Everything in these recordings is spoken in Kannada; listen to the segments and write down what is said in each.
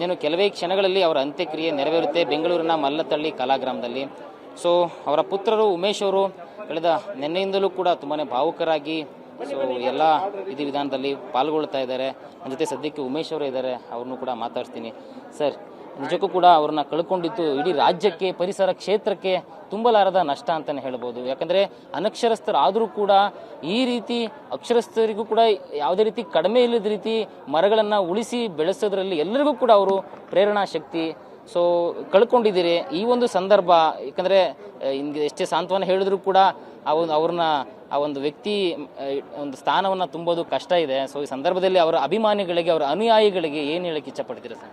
ಇನ್ನೇನು ಕೆಲವೇ ಕ್ಷಣಗಳಲ್ಲಿ ಅವರ ಅಂತ್ಯಕ್ರಿಯೆ ನೆರವೇರುತ್ತೆ. ಬೆಂಗಳೂರಿನ ಮಲ್ಲತಳ್ಳಿ ಕಲಾಗ್ರಾಮದಲ್ಲಿ. ಸೊ ಅವರ ಪುತ್ರರು ಉಮೇಶ್ ಅವರು ಕಳೆದ ನಿನ್ನೆಯಿಂದಲೂ ಕೂಡ ತುಂಬಾ ಭಾವುಕರಾಗಿ ಸೊ ಎಲ್ಲ ವಿಧಿ ವಿಧಾನದಲ್ಲಿ ಪಾಲ್ಗೊಳ್ತಾ ಇದ್ದಾರೆ. ನನ್ನ ಜೊತೆ ಸದ್ಯಕ್ಕೆ ಉಮೇಶ್ ಅವರು ಇದ್ದಾರೆ. ಅವ್ರನ್ನೂ ಕೂಡ ಮಾತಾಡ್ತೀನಿ ಸರ್ ನಿಜಕ್ಕೂ ಕೂಡ ಅವ್ರನ್ನ ಕಳ್ಕೊಂಡಿದ್ದು ಇಡೀ ರಾಜ್ಯಕ್ಕೆ, ಪರಿಸರ ಕ್ಷೇತ್ರಕ್ಕೆ ತುಂಬಲಾರದ ನಷ್ಟ ಅಂತಲೇ ಹೇಳ್ಬೋದು. ಯಾಕಂದರೆ ಅನಕ್ಷರಸ್ಥರಾದರೂ ಕೂಡ ಈ ರೀತಿ ಅಕ್ಷರಸ್ಥರಿಗೂ ಕೂಡ ಯಾವುದೇ ರೀತಿ ಕಡಿಮೆ ಇಲ್ಲದ ರೀತಿ ಮರಗಳನ್ನು ಉಳಿಸಿ ಬೆಳೆಸೋದ್ರಲ್ಲಿ ಎಲ್ಲರಿಗೂ ಕೂಡ ಅವರು ಪ್ರೇರಣಾ ಶಕ್ತಿ. ಸೊ ಕಳ್ಕೊಂಡಿದ್ದೀರಿ. ಈ ಒಂದು ಸಂದರ್ಭ, ಯಾಕಂದರೆ ಹಿಂಗೆ ಎಷ್ಟೇ ಸಾಂತ್ವನ ಹೇಳಿದ್ರು ಕೂಡ ಆ ಒಂದು ಅವ್ರನ್ನ, ಆ ಒಂದು ವ್ಯಕ್ತಿ ಒಂದು ಸ್ಥಾನವನ್ನು ತುಂಬೋದು ಕಷ್ಟ ಇದೆ. ಸೊ ಈ ಸಂದರ್ಭದಲ್ಲಿ ಅವರ ಅಭಿಮಾನಿಗಳಿಗೆ, ಅವರ ಅನುಯಾಯಿಗಳಿಗೆ ಏನು ಹೇಳಕ್ಕೆ ಇಚ್ಛಪಡ್ತೀರಾ ಸರ್?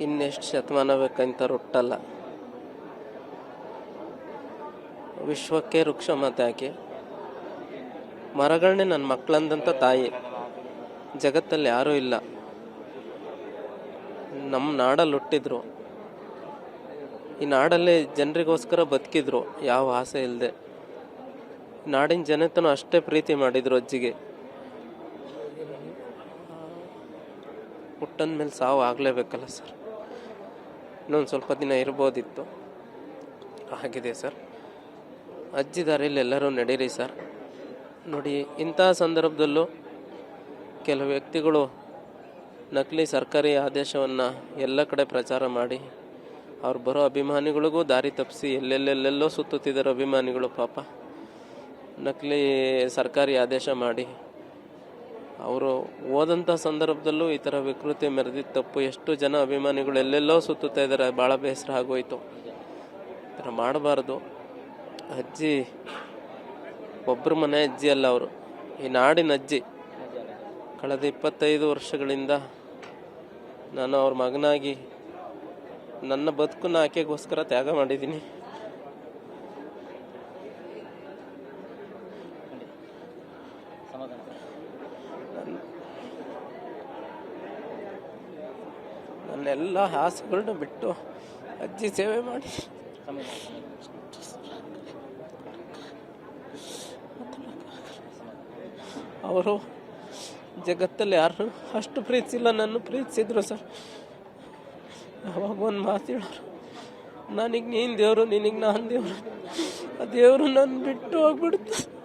ಇನ್ನೆಷ್ಟು ಶತಮಾನ ಬೇಕಂತ ರೊಟ್ಟಲ್ಲ. ವಿಶ್ವಕ್ಕೆ ವೃಕ್ಷ ಹಾಕಿ ಮರಗಳನ್ನೇ ನನ್ನ ಮಕ್ಕಳಂದಂಥ ತಾಯಿ. ಜಗತ್ತಲ್ಲಿ ಯಾರೂ ಇಲ್ಲ. ನಮ್ಮ ನಾಡಲ್ಲಿ ಹುಟ್ಟಿದ್ರು. ಈ ನಾಡಲ್ಲಿ ಜನರಿಗೋಸ್ಕರ ಬದುಕಿದ್ರು. ಯಾವ ಆಸೆ ಇಲ್ಲದೆ ನಾಡಿನ ಜನತನ ಅಷ್ಟೇ ಪ್ರೀತಿ ಮಾಡಿದ್ರು ಅಜ್ಜಿಗೆ. ಹುಟ್ಟಂದ ಮೇಲೆ ಸಾವು ಆಗಲೇಬೇಕಲ್ಲ ಸರ್. ಇನ್ನೊಂದು ಸ್ವಲ್ಪ ದಿನ ಇರ್ಬೋದಿತ್ತು. ಆಗಿದೆ ಸರ್. ಅಜ್ಜಿ ದಾರಿಯಲ್ಲಿ ಎಲ್ಲರೂ ನಡೀರಿ ಸರ್. ನೋಡಿ, ಇಂಥ ಸಂದರ್ಭದಲ್ಲೂ ಕೆಲವು ವ್ಯಕ್ತಿಗಳು ನಕಲಿ ಸರ್ಕಾರಿ ಆದೇಶವನ್ನು ಎಲ್ಲ ಕಡೆ ಪ್ರಚಾರ ಮಾಡಿ, ಅವ್ರು ಬರೋ ಅಭಿಮಾನಿಗಳಿಗೂ ದಾರಿ ತಪ್ಪಿಸಿ ಎಲ್ಲೆಲ್ಲೆಲ್ಲೆಲ್ಲೋ ಸುತ್ತುತ್ತಿದ್ದಾರೆ ಅಭಿಮಾನಿಗಳು ಪಾಪ. ನಕಲಿ ಸರ್ಕಾರಿ ಆದೇಶ ಮಾಡಿ ಅವರು ಓದಂಥ ಸಂದರ್ಭದಲ್ಲೂ ಈ ಥರ ವಿಕೃತಿ ಮೆರೆದಿದ್ದ ತಪ್ಪು. ಎಷ್ಟು ಜನ ಅಭಿಮಾನಿಗಳು ಎಲ್ಲೆಲ್ಲೋ ಸುತ್ತುತ್ತಾ ಇದ್ದಾರೆ ಭಾಳ ಬೇಸರ ಆಗೋಯ್ತು. ಈ ಥರ ಮಾಡಬಾರ್ದು. ಅಜ್ಜಿ ಒಬ್ಬರ ಮನೆ ಅಜ್ಜಿ ಅಲ್ಲ ಅವರು. ಈ ನಾಡಿನ ಅಜ್ಜಿ. ಕಳೆದ ಇಪ್ಪತ್ತೈದು ವರ್ಷಗಳಿಂದ ನಾನು ಅವ್ರ ಮಗನಾಗಿ ನನ್ನ ಬದುಕನ್ನ ಆಕೆಗೋಸ್ಕರ ತ್ಯಾಗ ಮಾಡಿದ್ದೀನಿ. ನನ್ನೆಲ್ಲ ಆಸೆಗಳನ್ನ ಬಿಟ್ಟು ಅಜ್ಜಿ ಸೇವೆ ಮಾಡಿ. ಅವರು ಜಗತ್ತಲ್ಲಿ ಯಾರು ಅಷ್ಟು ಪ್ರೀತಿಸಿಲ್ಲ ನನ್ನ ಪ್ರೀತಿಸಿದ್ರು ಸರ್. ಅವಾಗ ಒಂದು ಮಾತು ಹೇಳೋರು, ನನಗೆ ನೀನು ದೇವರು, ನಿನಗೆ ನಾನು ದೇವರು. ಆ ದೇವರು ನನ್ನ ಬಿಟ್ಟು ಹೋಗ್ಬಿಡ್ತು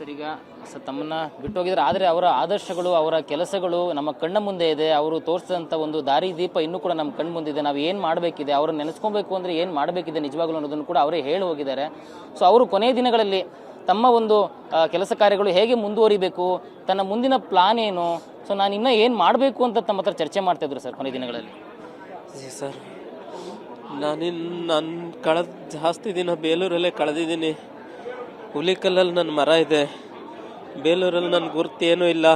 ಸರ್ ಈಗ ಸ ತಮ್ಮನ್ನ ಬಿಟ್ಟು ಹೋಗಿದ್ರೆ ಆದರೆ ಅವರ ಆದರ್ಶಗಳು, ಅವರ ಕೆಲಸಗಳು ನಮ್ಮ ಕಣ್ಣ ಮುಂದೆ ಇದೆ. ಅವರು ತೋರಿಸಿದಂಥ ಒಂದು ದಾರಿ ದೀಪ ಇನ್ನೂ ಕೂಡ ನಮ್ಮ ಕಣ್ಣು ಮುಂದಿದೆ ನಾವು ಏನು ಮಾಡಬೇಕಿದೆ, ಅವ್ರನ್ನ ನೆನೆಸ್ಕೊಬೇಕು ಅಂದರೆ ಏನು ಮಾಡಬೇಕಿದೆ ನಿಜವಾಗ್ಲೂ ಅನ್ನೋದನ್ನು ಕೂಡ ಅವರೇ ಹೇಳಿ ಹೋಗಿದ್ದಾರೆ. ಸೊ ಅವರು ಕೊನೆಯ ದಿನಗಳಲ್ಲಿ ತಮ್ಮ ಒಂದು ಕೆಲಸ ಕಾರ್ಯಗಳು ಹೇಗೆ ಮುಂದುವರಿಬೇಕು, ತನ್ನ ಮುಂದಿನ ಪ್ಲಾನ್ ಏನು? ಸೊ ನಾನು ಇನ್ನೂ ಏನು ಮಾಡಬೇಕು ಅಂತ ತಮ್ಮ ಹತ್ರ ಚರ್ಚೆ ಮಾಡ್ತಾಯಿದ್ರು ಸರ್ ಕೊನೆ ದಿನಗಳಲ್ಲಿ. ಸರ್, ನಾನಿನ್, ನಾನು ಕಳೆದ ಜಾಸ್ತಿ ದಿನ ಬೇಲೂರಲ್ಲೇ ಕಳೆದಿದ್ದೀನಿ. ಹುಲಿಕಲ್ಲಲ್ಲಿ ನನ್ನ ಮರ ಇದೆ. ಬೇಲೂರಲ್ಲಿ ನನ್ನ ಗುರ್ತು ಏನೂ ಇಲ್ಲ.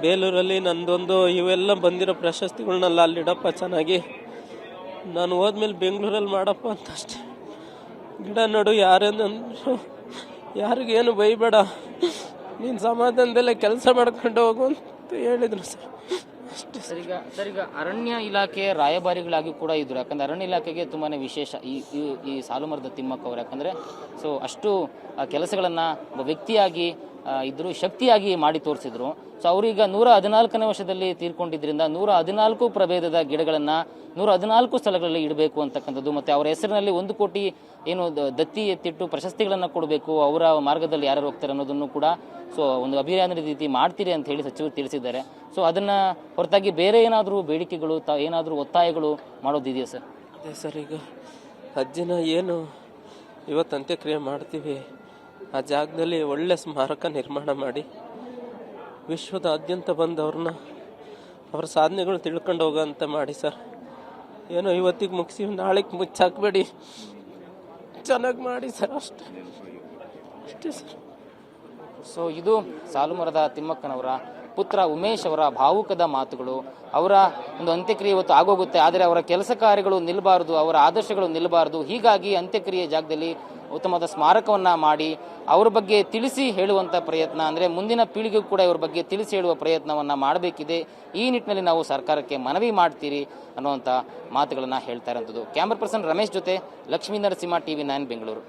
ಬೇಲೂರಲ್ಲಿ ನಂದೊಂದು ಇವೆಲ್ಲ ಬಂದಿರೋ ಪ್ರಶಸ್ತಿಗಳನ್ನೆಲ್ಲ ಅಲ್ಲಿಡಪ್ಪ ಚೆನ್ನಾಗಿ. ನಾನು ಹೋದ್ಮೇಲೆ ಬೆಂಗಳೂರಲ್ಲಿ ಮಾಡಪ್ಪ ಅಂತ ಅಷ್ಟೆ ಗಿಡ ನಡು ಯಾರೇನಂದ್ರು ಯಾರಿಗೇನು ಬೈಬೇಡ ನೀನು ಸಮಾಧಾನದಲ್ಲೇ ಕೆಲಸ ಮಾಡ್ಕೊಂಡು ಹೋಗು ಅಂತ ಹೇಳಿದ್ರು ಸರ್. ಸರ್ ಈಗ ಅರಣ್ಯ ಇಲಾಖೆ ರಾಯಭಾರಿಗಳಾಗಿ ಕೂಡ ಇದ್ರು. ಯಾಕಂದ್ರೆ ಅರಣ್ಯ ಇಲಾಖೆಗೆ ತುಂಬಾ ವಿಶೇಷ ಈ, ಈ- ಈ ಸಾಲುಮರದ ತಿಮ್ಮಕ್ಕ ಅವರು ಯಾಕಂದ್ರೆ, ಸೊ ಅಷ್ಟು ಕೆಲಸಗಳನ್ನ ಒಬ್ಬ ವ್ಯಕ್ತಿಯಾಗಿ ಇದ್ರು ಶಕ್ತಿಯಾಗಿ ಮಾಡಿ ತೋರಿಸಿದ್ರು. ಸೊ ಅವರೀಗ ನೂರ ಹದಿನಾಲ್ಕನೇ ವರ್ಷದಲ್ಲಿ ತೀರ್ಕೊಂಡಿದ್ದರಿಂದ ನೂರ ಹದಿನಾಲ್ಕು ಪ್ರಭೇದದ ಗಿಡಗಳನ್ನು ನೂರ ಹದಿನಾಲ್ಕು ಸ್ಥಳಗಳಲ್ಲಿ ಇಡಬೇಕು ಅಂತಕ್ಕಂಥದ್ದು. ಮತ್ತು ಅವರ ಹೆಸರಿನಲ್ಲಿ ಒಂದು ಕೋಟಿ ಏನು ದತ್ತಿ ಎತ್ತಿಟ್ಟು ಪ್ರಶಸ್ತಿಗಳನ್ನು ಕೊಡಬೇಕು, ಅವರ ಮಾರ್ಗದಲ್ಲಿ ಯಾರು ಹೋಗ್ತಾರೆ ಅನ್ನೋದನ್ನು ಕೂಡ ಸೊ ಒಂದು ಅಭಿಯಾನದ ರೀತಿ ಮಾಡ್ತೀರಿ ಅಂತ ಹೇಳಿ ಸಚಿವರು ತಿಳಿಸಿದ್ದಾರೆ. ಸೊ ಅದನ್ನು ಹೊರತಾಗಿ ಬೇರೆ ಏನಾದರೂ ಬೇಡಿಕೆಗಳು, ತ, ಏನಾದರೂ ಒತ್ತಾಯಗಳು ಮಾಡೋದಿದೆಯಾ ಸರ್? ಅದೇ ಸರ್, ಈಗ ಅಜ್ಜಿನ ಏನು ಇವತ್ತು ಅಂತ್ಯಕ್ರಿಯೆ ಮಾಡ್ತೀವಿ. ಆ ಜಾಗದಲ್ಲಿ ಒಳ್ಳೆ ಸ್ಮಾರಕ ನಿರ್ಮಾಣ ಮಾಡಿ ವಿಶ್ವದಾದ್ಯಂತ ಬಂದವ್ರನ್ನ ಅವ್ರ ಸಾಧನೆಗಳು ತಿಳ್ಕೊಂಡು ಹೋಗೋಂತ ಮಾಡಿ ಸರ್. ಏನೋ ಇವತ್ತಿಗೆ ಮುಗಿಸಿ, ನಾಳೆಗೆ ಮುಚ್ಚಾಕ್ಬೇಡಿ. ಚೆನ್ನಾಗಿ ಮಾಡಿ ಸರ್ ಅಷ್ಟೇ. ಅಷ್ಟೇ ಸರ್. ಸೊ ಇದು ಸಾಲುಮರದ ತಿಮ್ಮಕ್ಕನವರ ಪುತ್ರ ಉಮೇಶ್ ಅವರ ಭಾವುಕದ ಮಾತುಗಳು, ಅವರ ಒಂದು ಅಂತ್ಯಕ್ರಿಯೆ ಇವತ್ತು ಆಗೋಗುತ್ತೆ. ಆದರೆ ಅವರ ಕೆಲಸ ಕಾರ್ಯಗಳು ನಿಲ್ಲಬಾರದು, ಅವರ ಆದರ್ಶಗಳು ನಿಲ್ಲಬಾರದು. ಹೀಗಾಗಿ ಅಂತ್ಯಕ್ರಿಯೆ ಜಾಗದಲ್ಲಿ ಉತ್ತಮವಾದ ಸ್ಮಾರಕವನ್ನ ಮಾಡಿ, ಅವ್ರ ಬಗ್ಗೆ ತಿಳಿಸಿ ಹೇಳುವಂತ ಪ್ರಯತ್ನ, ಅಂದ್ರೆ ಮುಂದಿನ ಪೀಳಿಗೆಗೂ ಕೂಡ ಇವ್ರ ಬಗ್ಗೆ ತಿಳಿಸಿ ಹೇಳುವ ಪ್ರಯತ್ನವನ್ನ ಮಾಡಬೇಕಿದೆ. ಈ ನಿಟ್ಟಿನಲ್ಲಿ ನಾವು ಸರ್ಕಾರಕ್ಕೆ ಮನವಿ ಮಾಡ್ತೀರಿ ಅನ್ನುವಂಥ ಮಾತುಗಳನ್ನು ಹೇಳ್ತಾ ಇರೋಂಥದ್ದು. ಕ್ಯಾಮ್ರಾ ಪರ್ಸನ್ ರಮೇಶ್ ಜೊತೆ ಲಕ್ಷ್ಮೀ ನರಸಿಂಹ ಟಿವಿ ನೈನ್ ಬೆಂಗಳೂರು.